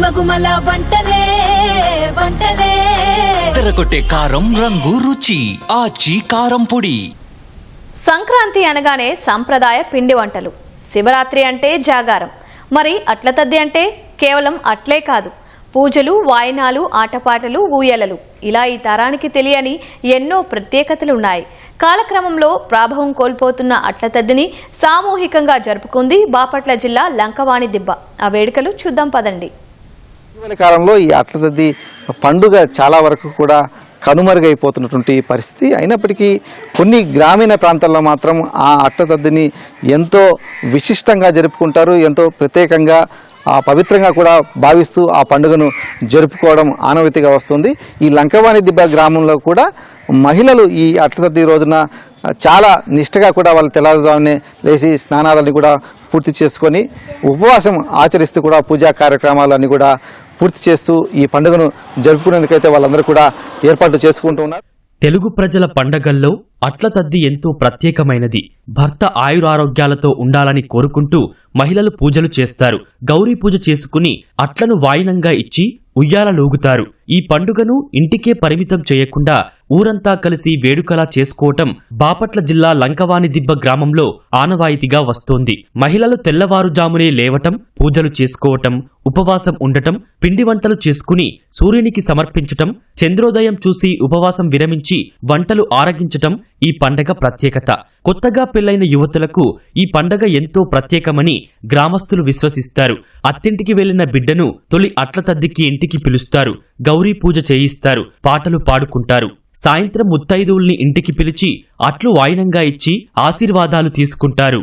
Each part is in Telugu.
గుమగుమల వంటలే వంటలే. తెరకొట్టే కారం రంగు రుచి ఆచి కారం పొడి. సంక్రాంతి అనగానే సంప్రదాయ పిండి వంటలు. శివరాత్రి అంటే జాగారం. మరి అట్ల తద్ది అంటే కేవలం అట్లే కాదు. పూజలు వాయినాలు ఆటపాటలు ఊయలలు. ఇలా ఈ తరానికి తెలియని ఎన్నో ప్రత్యేకతలున్నాయి. కాలక్రమంలో ప్రాభవం కోల్పోతున్న అట్ల తద్దిని సామూహికంగా జరుపుకుంది బాపట్ల జిల్లా లంకవాణి దిబ్బ. ఆ వేడుకలు చూద్దాం పదండి. ఇటీవల కాలంలో ఈ అట్లతద్ది పండుగ చాలా వరకు కూడా కనుమరుగైపోతున్నటువంటి పరిస్థితి. అయినప్పటికీ కొన్ని గ్రామీణ ప్రాంతాల్లో మాత్రం ఆ అట్టతద్దిని ఎంతో విశిష్టంగా జరుపుకుంటారు ఎంతో ప్రత్యేకంగా ఆ పవిత్రంగా కూడా భావిస్తూ ఆ పండుగను జరుపుకోవడం ఆనవతిగా వస్తుంది. ఈ లంకవాణి దిబ్బ గ్రామంలో కూడా మహిళలు ఈ అట్లతద్ది రోజున చాలా నిష్టగా కూడా వాళ్ళు తెల్లవారుజామునే లేచి స్నానాలని కూడా పూర్తి చేసుకొని ఉపవాసం ఆచరిస్తూ కూడా పూజా కార్యక్రమాలన్నీ కూడా పూర్తి చేస్తూ ఈ పండుగను జరుపుకునేందుకైతే వాళ్ళందరూ కూడా ఏర్పాట్లు చేసుకుంటూ ఉన్నారు. తెలుగు ప్రజల పండగల్లో అట్ల తద్ది ఎంతో ప్రత్యేకమైనది. భర్త ఆయురారోగ్యాలతో ఉండాలని కోరుకుంటూ మహిళలు పూజలు చేస్తారు. గౌరీ పూజ చేసుకుని అట్లను వాయినంగా ఇచ్చి ఉయ్యాల ఉయ్యాలలూగుతారు ఈ పండుగను ఇంటికే పరిమితం చేయకుండా ఊరంతా కలిసి వేడుకలా చేసుకోవటం బాపట్ల జిల్లా లంకవాణిదిబ్బ గ్రామంలో ఆనవాయితీగా వస్తోంది. మహిళలు తెల్లవారుజామునే లేవటం పూజలు చేసుకోవటం ఉపవాసం ఉండటం పిండి వంటలు చేసుకుని సూర్యునికి సమర్పించటం చంద్రోదయం చూసి ఉపవాసం విరమించి వంటలు ఆరగించటం ఈ పండగ ప్రత్యేకత. కొత్తగా పెళ్ళైన యువతులకు ఈ పండగ ఎంతో ప్రత్యేకమని గ్రామస్తులు విశ్వసిస్తారు. అత్తింటికి వెళ్ళిన బిడ్డను తొలి అట్ల తద్దికి ఇంటికి పిలుస్తారు. గౌరీ పూజ చేయిస్తారు పాటలు పాడుకుంటారు. సాయంత్రం ముత్తైదువుల్ని ఇంటికి పిలిచి అట్లు వాయినంగా ఇచ్చి ఆశీర్వాదాలు తీసుకుంటారు.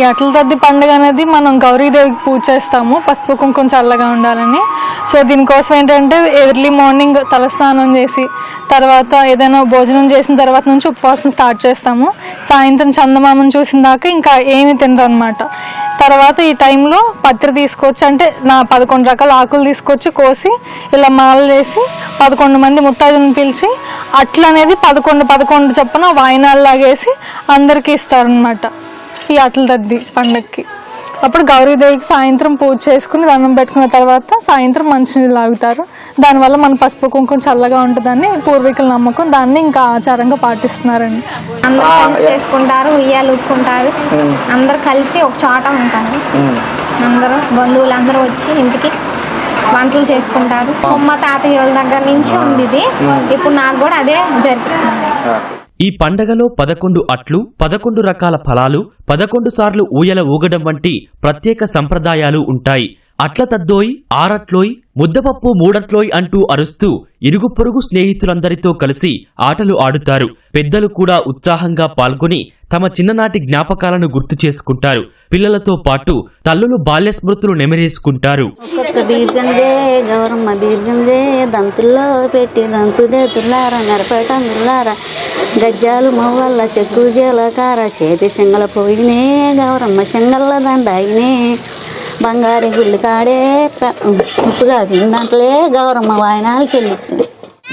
ఈ అట్ల తద్ది పండుగ అనేది మనం గౌరీదేవికి పూజ చేస్తాము పసుపు కుంకుమ చల్లగా ఉండాలని. సో దీనికోసం ఏంటంటే ఎర్లీ మార్నింగ్ తలస్నానం చేసి తర్వాత ఏదైనా భోజనం చేసిన తర్వాత నుంచి ఉపవాసం స్టార్ట్ చేస్తాము. సాయంత్రం చందమామను చూసిన దాకా ఇంకా ఏమి తినరు అనమాట తర్వాత ఈ టైంలో పత్రి తీసుకొచ్చి అంటే నా పదకొండు రకాల ఆకులు తీసుకొచ్చి కోసి ఇలా మాలలు వేసి పదకొండు మంది ముత్తైదులను పిలిచి అట్లనేది పదకొండు పదకొండు చొప్పున వాయినాలు లాగేసి అందరికీ ఇస్తారనమాట అట్ల తద్ది పండక్కి. అప్పుడు గౌరీదేవికి సాయంత్రం పూజ చేసుకుని దండం పెట్టుకున్న తర్వాత సాయంత్రం మంచినీళ్ళు తాగుతారు. దానివల్ల మన పసుపు కుంకుమ చల్లగా ఉంటుందని పూర్వీకుల నమ్మకం. దాన్ని ఇంకా ఆచారంగా పాటిస్తున్నారండి. అందరూ కలిసి చేసుకుంటారు ఉయ్యాలు ఊపుకుంటారు అందరు కలిసి ఒక చోట ఉంటారు. అందరూ బంధువులు అందరూ వచ్చి ఇంటికి వంటలు చేసుకుంటారు. అమ్మ తాతయ్య వాళ్ళ దగ్గర నుంచి ఉంది ఇది ఇప్పుడు నాకు కూడా అదే జరుగుతుంది. ఈ పండగలో పదకొండు అట్లు పదకొండు రకాల ఫలాలు పదకొండు సార్లు ఊయల ఊగడం వంటి ప్రత్యేక సంప్రదాయాలు ఉంటాయి. అట్ల తద్దోయ్ ఆరట్లోయ్ ముద్దపప్పు మూడట్లోయ్ అంటూ అరుస్తూ ఇరుగు పొరుగు స్నేహితులందరితో కలిసి ఆటలు ఆడుతారు. పెద్దలు కూడా ఉత్సాహంగా పాల్గొని తమ చిన్ననాటి జ్ఞాపకాలను గుర్తు చేసుకుంటారు. పిల్లలతో పాటు తల్లులు బాల్య స్మృతులు నెమరేసుకుంటారు గౌరమ్మ దంతుల్లో పెట్టి దంతుదే తుల్లార నెరపేట మిల్లార గజ్జాలు మవ్వల్ల చెక్కు జీలకార చేతి సింగల పోయినే గౌరమ్మ సింగల్ల దండాయినే బంగారు గుళ్ళు కాడే ఉప్పుగా తిందంటలే గౌరమ్మ వాయనాలు చెల్లిస్తుంది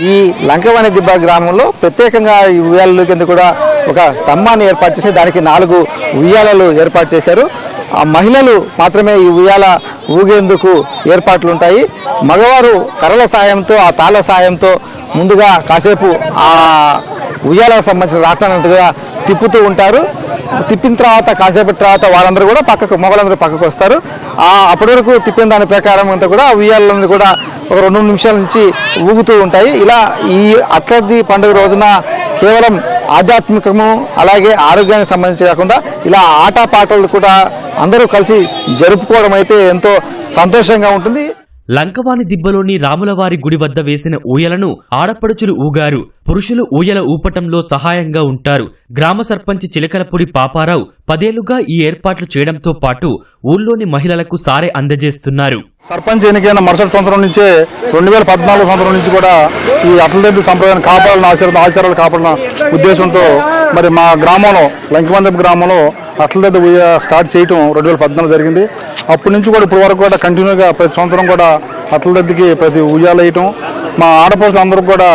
ఈ లంకవాణి దిబ్బ గ్రామంలో ప్రత్యేకంగా ఈ ఉయ్యాలలు కింద కూడా ఒక స్తంభాన్ని ఏర్పాటు చేసి దానికి నాలుగు ఉయ్యాలలు ఏర్పాటు చేశారు. ఆ మహిళలు మాత్రమే ఈ ఉయ్యాల ఊగేందుకు ఏర్పాట్లు ఉంటాయి. మగవారు కర్రల సాయంతో ఆ తాళ సాయంతో ముందుగా కాసేపు ఆ ఉయ్యాలకు సంబంధించిన రాట్నంతగా తిప్పుతూ ఉంటారు. తిప్పిన తర్వాత కాసేపటి తర్వాత వాళ్ళందరూ కూడా పక్కకు మొగలందరూ పక్కకు వస్తారు. ఆ అప్పటి వరకు తిప్పిన దాని ప్రకారం అంతా కూడా ఉయ్యాలని ఉయ్యాలన్నీ కూడా ఒక రెండు నిమిషాల నుంచి ఊగుతూ ఉంటాయి. ఇలా ఈ అట్లది పండుగ రోజున కేవలం ఆధ్యాత్మికము అలాగే ఆరోగ్యానికి సంబంధించి కాకుండా ఇలా ఆటపాటలు కూడా అందరూ కలిసి జరుపుకోవడం అయితే ఎంతో సంతోషంగా ఉంటుంది. లంకవాణి దిబ్బలోని రాములవారి గుడి వద్ద వేసిన ఊయలను ఆడపడుచులు ఊగారు. పురుషులు ఊయల ఊపటంలో సహాయంగా ఉంటారు. గ్రామ సర్పంచ్ చిలకలపూడి పాపారావు పదేళ్ళుగా ఈ ఏర్పాట్లు చేయడంతో పాటు ఊళ్ళోని మహిళలకు సారే అందజేస్తున్నారు. సర్పంచ్ ఎన్నికైన మరుసటి సంవత్సరం నుంచే రెండు వేల పద్నాలుగు సంవత్సరం నుంచి కూడా ఈ అట్లదెద్దు సంప్రదాయాన్ని కాపాడాలని ఆచార ఆచారాలు కాపాడాలన్న ఉద్దేశంతో మరి మా గ్రామంలో లంకిమందపు గ్రామంలో అట్లదెద్దు స్టార్ట్ చేయటం రెండు వేల పద్నాలుగు జరిగింది. అప్పటి నుంచి కూడా ఇప్పటి వరకు కూడా కంటిన్యూగా ప్రతి సంవత్సరం కూడా అట్లదెద్దుకి ప్రతి ఉయ్యాలు వేయటం. మా ఆడపడుచులు అందరూ కూడా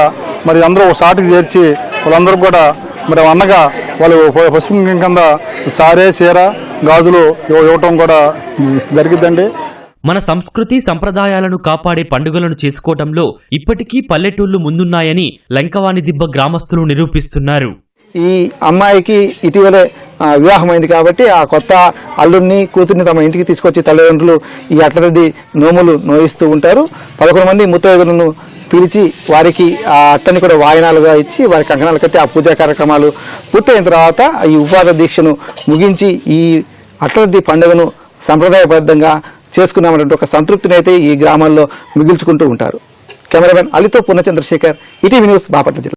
మరి అందరూ ఒక సాటికి చేర్చి వాళ్ళందరూ కూడా మరి అన్నగా వాళ్ళు పసుపు కింద సారే చీర గాజులు ఇవ్వ- ఇవ్వటం కూడా జరిగిద్దండి. మన సంస్కృతి సంప్రదాయాలను కాపాడే పండుగలను చేసుకోవటంలో ఇప్పటికీ పల్లెటూళ్ళు ముందున్నాయని లంకవాణి దిబ్బ గ్రామస్తులు నిరూపిస్తున్నారు. ఈ అమ్మాయికి ఇటీవలే వివాహమైంది కాబట్టి ఆ కొత్త అల్లుడిని కూతుర్ని తమ ఇంటికి తీసుకొచ్చి తల్లిదండ్రులు ఈ అట్లది నోములు నోయిస్తూ ఉంటారు. పదకొండు మంది ముత్తైదులను పిలిచి వారికి ఆ అట్టని కూడా వాయనాలుగా ఇచ్చి వారి కంకణాలు కట్టి ఆ పూజా కార్యక్రమాలు పూర్తయిన తర్వాత ఈ ఉపాధి దీక్షను ముగించి ఈ అట్లది పండుగను సంప్రదాయబద్ధంగా చేసుకున్నామన్నటువంటి ఒక సంతృప్తిని అయితే ఈ గ్రామాల్లో మిగిల్చుకుంటూ ఉంటారు. కెమెరామెన్ అలితో పూర్ణ చంద్రశేఖర్ ఈటీవీ న్యూస్ బాపట్ల జిల్లా.